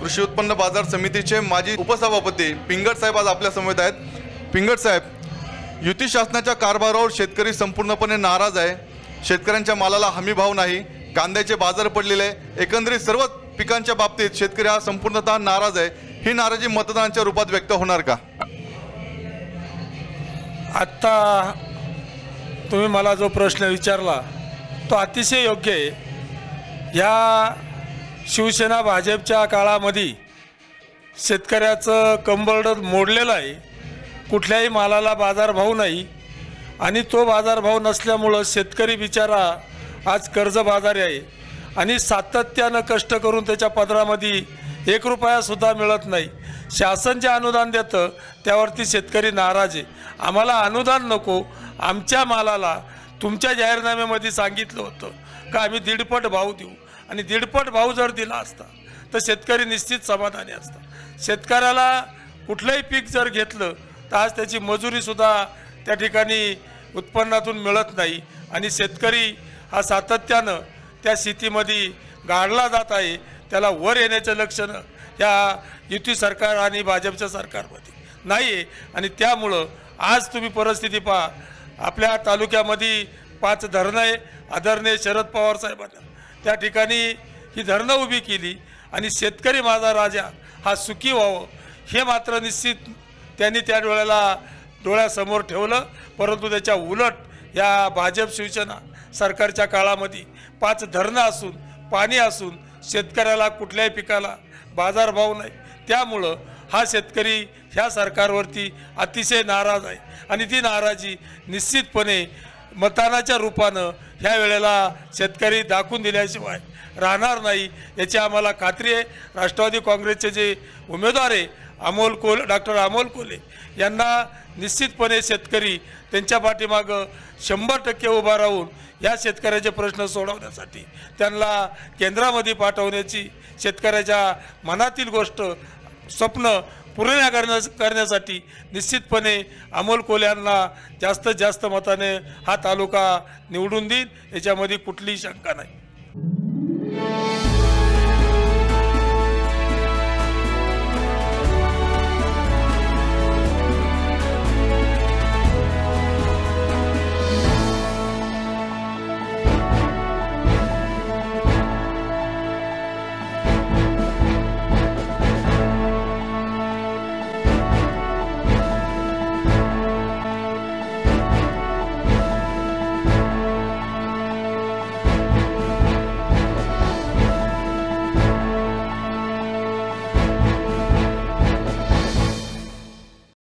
कृषी उत्पन्न बाजार समितीचे माजी उपसभापती पिंगट साहेब आज आपल्या समवेत आहेत. पिंगट साहेब युती शासनाच्या कारभारावर शेतकरी संपूर्णपणे नाराज आहे. शेतकऱ्यांच्या मालाला हमी भाव नाही. कांद्याचे बाजार पडलेले आहे. एकंदरीत सर्व पिकांच्या बाबतीत शेतकरी हा संपूर्णतः नाराज आहे. ही नाराजी मतदानाच्या रूपात व्यक्त होणार का? आत्ता तुम्ही मला जो प्रश्न विचारला तो अतिशय योग्य आहे. या शिवसेना भाजपच्या काळामध्ये शेतकऱ्याचं कंबरड मोडलेलं आहे. कुठल्याही मालाला बाजारभाव नाही. आणि तो बाजारभाव नसल्यामुळं शेतकरी बिचारा आज कर्जबाजारी आहे. आणि सातत्यानं कष्ट करून त्याच्या पदरामध्ये एक रुपयासुद्धा मिळत नाही. शासन जे अनुदान देतं त्यावरती शेतकरी नाराज आहे. आम्हाला अनुदान नको. आमच्या मालाला तुमच्या जाहीरनाम्यामध्ये सांगितलं होतं का आम्ही दीडपट भाव देऊ? आणि दीडपट भाव जर दिला असता तर शेतकरी निश्चित समाधानी असता. शेतकऱ्याला कुठलंही पीक जर घेतलं तर आज त्याची मजुरीसुद्धा त्या ठिकाणी उत्पन्नातून मिळत नाही. आणि शेतकरी हा सातत्यानं त्या स्थितीमध्ये गाडला जात आहे. त्याला वर येण्याचं लक्षणं या युती सरकार आणि भाजपच्या सरकारमध्ये नाही आहे आणि त्यामुळं आज तुम्ही परिस्थिती पहा आपल्या तालुक्यामध्ये पाच धरणं आहे. आदरणीय शरद पवार साहेबांना. त्या ठिकाणी ही धरणं उभी केली आणि शेतकरी माझा राजा हा सुखी व्हावं. हे मात्र निश्चित त्यांनी त्या डोळ्याला डोळ्यासमोर ठेवलं. परंतु त्याच्या उलट या भाजप शिवसेना सरकारच्या काळामध्ये पाच धरणं असून पाणी असून शेतकऱ्याला कुठल्याही पिकाला बाजारभाव नाही. त्यामुळं हा शेतकरी ह्या सरकारवरती अतिशय नाराज आहे. आणि ती नाराजी निश्चितपणे मतदानाच्या रूपानं ह्या वेळेला शेतकरी दाखवून दिल्याशिवाय राहणार नाही याची आम्हाला खात्री आहे. राष्ट्रवादी काँग्रेसचे जे उमेदवार आहे अमोल कोल डॉक्टर अमोल कोले यांना निश्चितपणे शेतकरी त्यांच्या पाठीमागं शंभर टक्के उभा राहून या शेतकऱ्याचे प्रश्न सोडवण्यासाठी त्यांना केंद्रामध्ये पाठवण्याची शेतकऱ्याच्या मनातील गोष्ट स्वप्न पूर्ण करण्या करण्यासाठी निश्चितपणे अमोल कोले यांना जास्तीत जास्त मताने हा तालुका निवडून देईल. याच्यामध्ये कुठलीही शंका नाही.